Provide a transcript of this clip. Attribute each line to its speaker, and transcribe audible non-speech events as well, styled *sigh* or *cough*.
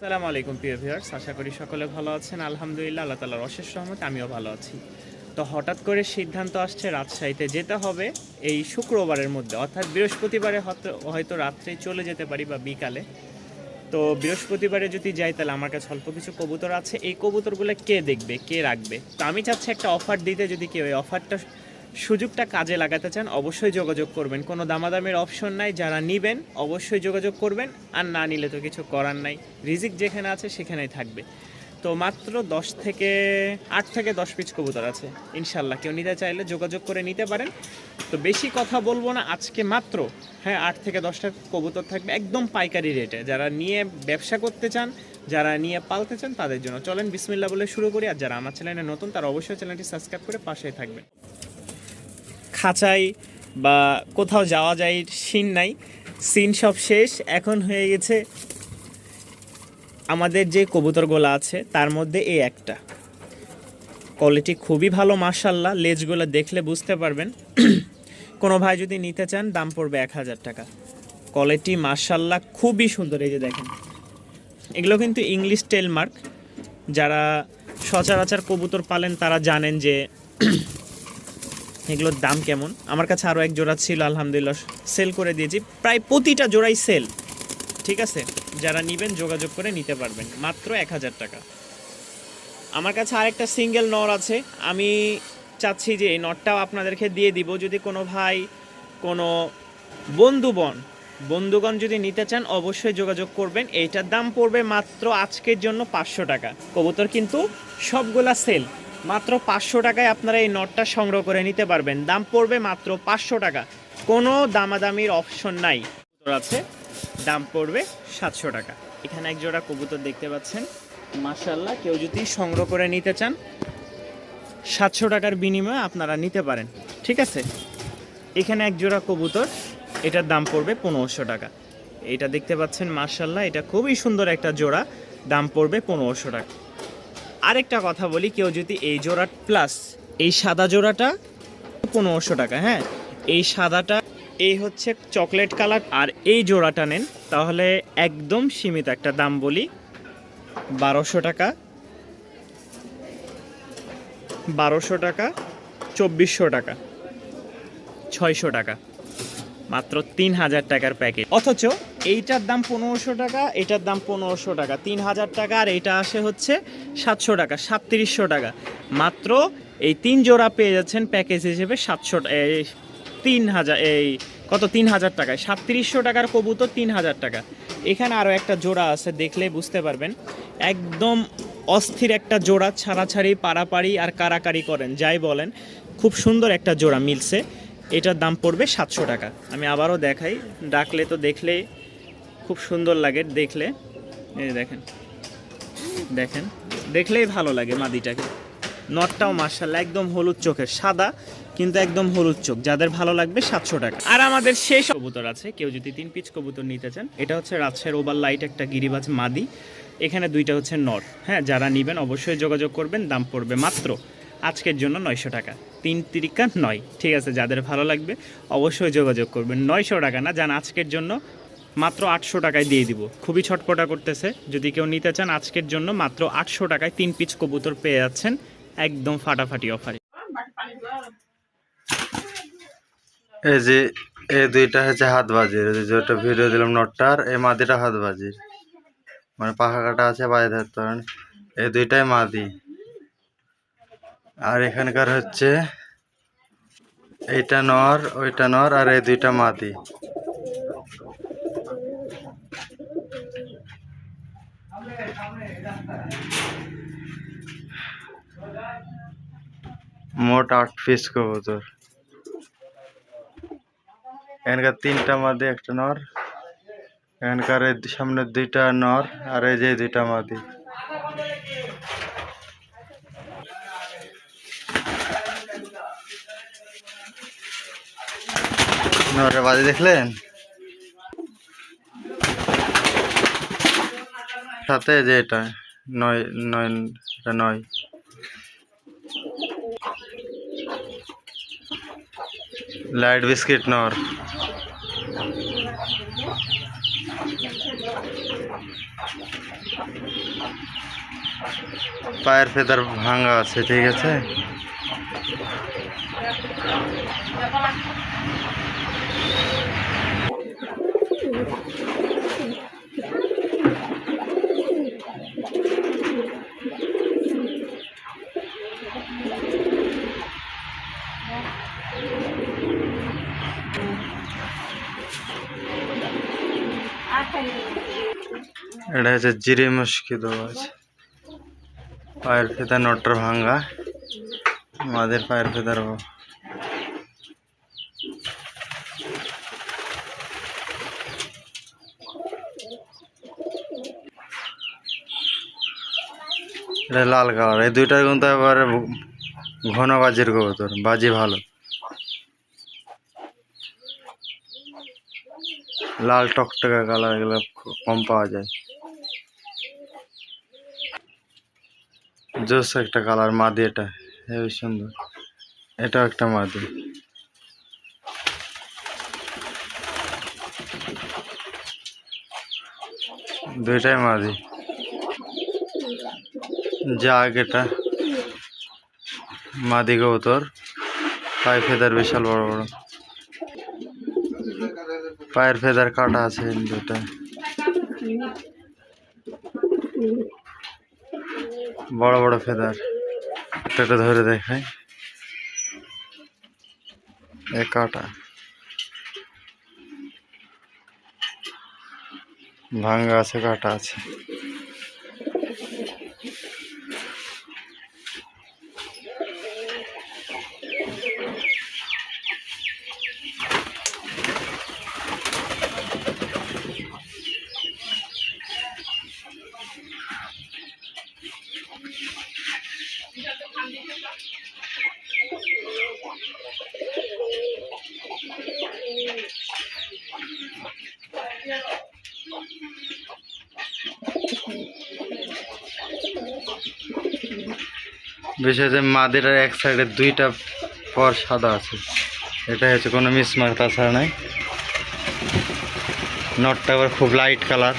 Speaker 1: আসসালামু আলাইকুম, প্রিয় ভিউয়ার্স আশা করি সকলে ভালো আছেন। আলহামদুলিল্লাহ, আল্লাহ তালার অশেষ সহমত আমিও ভালো আছি। তো হঠাৎ করে সিদ্ধান্ত আসছে, রাজশাহীতে যেতে হবে। এই শুক্রবারের মধ্যে, অর্থাৎ বৃহস্পতিবারে হয়তো হয়তো রাত্রে চলে যেতে পারি বা বিকালে। তো বৃহস্পতিবারে যদি যাই, তাহলে আমার কাছে অল্প কিছু কবুতর আছে। এই কবুতরগুলো কে দেখবে, কে রাখবে? তো আমি চাচ্ছি একটা অফার দিতে। যদি কেউ এই অফারটা সুযোগটা কাজে লাগাতে চান, অবশ্যই যোগাযোগ করবেন। কোনো দামাদামের অপশন নাই, যারা নিবেন, অবশ্যই যোগাযোগ করবেন, আর না নিলে তো কিছু করার নাই। রিজিক যেখানে আছে, সেখানেই থাকবে। তো মাত্র দশ থেকে আট থেকে দশ পিস কবুতর আছে, ইনশাল্লাহ। কেউ নিতে চাইলে যোগাযোগ করে নিতে পারেন। তো বেশি কথা বলব না, আজকে মাত্র হ্যাঁ আট থেকে দশটা কবুতর থাকবে, একদম পাইকারি রেটে। যারা নিয়ে ব্যবসা করতে চান, যারা নিয়ে পালতে চান, তাদের জন্য। চলেন বিসমিল্লা বলে শুরু করি, আর যারা আমার চ্যানেলে নতুন, তারা অবশ্যই চ্যানেলটি সাবস্ক্রাইব করে পাশেই থাকবেন। খাঁচাই বা কোথাও যাওয়া যায়, সিন নাই। সিন সব শেষ, এখন হয়ে গেছে আমাদের যে কবুতরগুলো আছে, তার মধ্যে এই একটা। কোয়ালিটি খুবই ভালো মার্শাল্লাহ লেজগুলো দেখলে বুঝতে পারবেন। *clears throat* কোনো ভাই যদি নিতে চান, দাম পড়বে এক হাজার টাকা। কোয়ালিটি মার্শাল্লাহ খুবই সুন্দর, এই যে দেখেন। এগুলো কিন্তু ইংলিশ টেলমার্ক যারা সচরাচর কবুতর পালেন, তারা জানেন যে এগুলোর দাম কেমন? আমার কাছে আরও এক জোড়া ছিল, আলহামদুলিল্লাহ। সেল করে দিয়েছি। প্রায় প্রতিটা জোড়াই সেল ঠিক আছে? যারা নেবেন, যোগাযোগ করে নিতে পারবেন। মাত্র এক হাজার টাকা। আমার কাছে আরেকটা সিঙ্গেল নর আছে। আমি চাচ্ছি যে এই নটটাও আপনাদেরকে দিয়ে দিব। যদি কোনো ভাই, কোনো বন্ধুবন, বন্ধুগণ যদি নিতে চান, অবশ্যই যোগাযোগ করবেন। এইটার দাম পড়বে মাত্র আজকের জন্য পাঁচশো টাকা। কবুতর কিন্তু সবগুলা সেল মাত্র পাঁচশো টাকায় আপনারা এই নটটা সংগ্রহ করে নিতে পারবেন। দাম পড়বে মাত্র পাঁচশো টাকা। কোনো দামাদামির অপশন নাই। আছে, দাম পড়বে সাতশো টাকা। এখানে এক জোড়া কবুতর দেখতে পাচ্ছেন। মাশাল্লাহ কেউ যদি সংগ্রহ করে নিতে চান, সাতশো টাকার বিনিময়ে আপনারা নিতে পারেন। ঠিক আছে? এখানে এক জোড়া কবুতর, এটার দাম পড়বে পনেরোশো টাকা। এটা দেখতে পাচ্ছেন মার্শাল্লাহ এটা খুবই সুন্দর একটা জোড়া। দাম পড়বে পনেরোশো টাকা। আরেকটা কথা বলি, কেউ যদি এই জোড়া প্লাস এই সাদা জোড়াটা পনেরোশো টাকা হ্যাঁ? এই সাদাটা, এই হচ্ছে চকলেট কালার আর এই জোড়াটা নেন, তাহলে একদম সীমিত একটা দাম বলি, বারোশো টাকা। বারোশো টাকা, চব্বিশশো টাকা, ছয়শো টাকা, মাত্র তিন হাজার টাকার প্যাকেজ অথচ এইটার দাম পনেরোশো টাকা, এটার দাম পনেরোশো টাকা। তিন হাজার টাকা, আর এইটা আসে হচ্ছে সাতশো টাকা, সাতত্রিশশো টাকা। মাত্র এই তিন জোড়া পেয়ে যাচ্ছেন প্যাকেজ হিসেবে সাতশো এই তিন হাজার এই কত? তিন হাজার টাকায়। সাতত্রিশশো টাকার কবুতর তিন হাজার টাকা। এখানে আরও একটা জোড়া আছে, দেখলে বুঝতে পারবেন। একদম অস্থির একটা জোড়া, ছাড়াছাড়ি পাড়াপাড়ি আর কারাকারি করেন, যাই বলেন। খুব সুন্দর একটা জোড়া মিলছে। এটার দাম পড়বে সাতশো টাকা। আমি আবারও দেখাই। ডাকলে তো দেখলে খুব সুন্দর লাগে দেখলে। এই দেখেন। দেখেন। দেখলেই ভালো লাগে মাদিটাকে। নটটাও মার্শাল্লাহ একদম হলুদ চোখের, সাদা কিন্তু একদম হলুদ চোখ। যাদের ভালো লাগবে সাতশো টাকা। আর আমাদের শেষ কবুতর আছে, কেউ যদি তিন পিচ কবুতর নিতে চান, এটা হচ্ছে রাজশাহীর ওভার লাইট একটা গিরিবাজ মাদি। এখানে দুইটা হচ্ছে নর হ্যাঁ যারা নেবেন অবশ্যই যোগাযোগ করবেন, দাম পড়বে মাত্র আজকের জন্য নয়শো টাকা। তিন তিরিকা নয়। ঠিক আছে, যাদের ভালো লাগবে অবশ্যই যোগাযোগ করবেন। নয়শো টাকা না, যান আজকের জন্য মাত্র আটশো টাকায় দিয়ে দিব। খুবই ছটপটা করতেছে। যদি কেউ নিতে চান আজকের জন্য মাত্র আটশো টাকায় তিন পিচ কবুতর পেয়ে যাচ্ছেন একদম ফাটাফাটি অফারে
Speaker 2: এই যে, এই দুইটা হচ্ছে হাত বাজির যেটা ভিডিও দিলাম নটটার, এই মাদিটা হাত বাজির মানে পাখা কাটা আছে বাজে ধরতে পারেন। এই দুইটাই মাদি। আর এখানকার হচ্ছে এইটা নর, ওইটা নর, আর এই দুইটা মাদি। মোট আট পিস কবুতর। এখানকার তিনটা মাদি, একটা নর। এখানকার সামনে দুইটা নর আর এই যে দুইটা মাদি। নরের বাজি দেখলেন? সাথে যে এটা নয় নয়, এটা নয়। লাইট বিস্কিট নর। পায়ের ফেদার ভাঙা আছে, ঠিক আছে? এটা হচ্ছে জিরে মুশকি দেওয়া পায়ের ফেদা নটর ভাঙ্গা। মাদের পায়ের ফেদার ও- এটা লাল কালার। এই দুইটার কিন্তু এবারে ঘন বাজির কবুতর, বাজি ভালো। লাল টকটকা কালার এগুলো কম পাওয়া যায়। জোস একটা কালার, মাদি এটা। হেবি সুন্দর। এটাও একটা মাদি। দুইটাই মাদি। যাক এটা। মাদি কবুতর। পায়ে ফেদার বিশাল বড় বড়। পায়ের ফেদার কাটা আছে দুটা বড় বড় ফেদার। এটা ধরে দেখাই। এ কাটা। ভাঙ্গা আছে কাটা আছে। বিশেষ মাদের এক সাইডে দুইটা পর সাদা আছে। এটা হচ্ছে কোনো মিসমার্ক তাছাড়া নাই। নটটা আবার খুব লাইট কালার